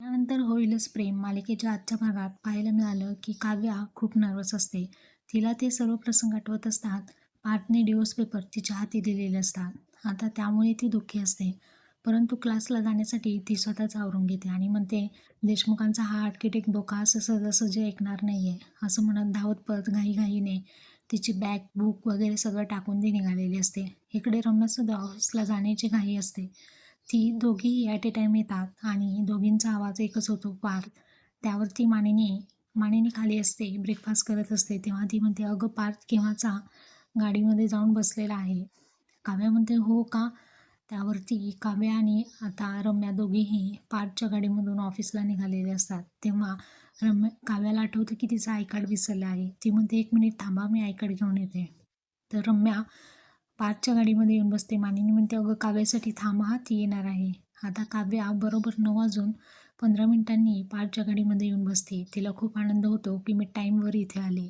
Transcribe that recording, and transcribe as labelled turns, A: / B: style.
A: त्यानंतर होईलच प्रेम. मालिकेच्या आजच्या भागात पाहायला मिळालं की काव्या खूप नर्वस असते. तिला ते सर्व प्रसंग आठवत असतात. पाठने डिवोर्स पेपर तिच्या हाती दिलेले असतात. आता त्यामुळे ती दुःखी असते. परंतु क्लासला जाण्यासाठी ती स्वतःच आवरून घेते आणि म्हणते देशमुखांचा हा आर्किटेक्ट बोका असं सहजासहजी ऐकणार नाही आहे असं म्हणत धावत पळत घाईघाईने तिची बॅग बुक वगैरे सगळं टाकून ती निघालेली असते. इकडे रम्यासुद्धा ऑफिसला जाण्याची घाई असते. ती दोघीही ॲट ए टाईम येतात आणि दोघींचा आवाज एकच होतो पार्थ त्यावरती मानिनी मानिनी खाली असते ब्रेकफास्ट करत असते तेव्हा ती म्हणते अगं पार्थ केव्हाचा गाडीमध्ये जाऊन बसलेला आहे? काव्या म्हणते हो का? त्यावरती काव्या आणि आता रम्या दोघीही पार्थच्या गाडीमधून ऑफिसला निघालेले असतात. तेव्हा रम्या काव्याला आठवतं की तिचं आयकार्ड विसरलं आहे. ती म्हणते एक मिनिट थांबा मी आयकार्ड घेऊन येते. तर रम्या पार्थच्या गाडीमध्ये येऊन बसते मानिनी म्हणते अगं काव्यासाठी थांबा हा ती येणार आहे. आता काव्या बरोबर नऊ वाजून पंधरा मिनिटांनी पार्थच्या गाडीमध्ये येऊन बसते. तिला खूप आनंद होतो की मी टाईमवर इथे आले.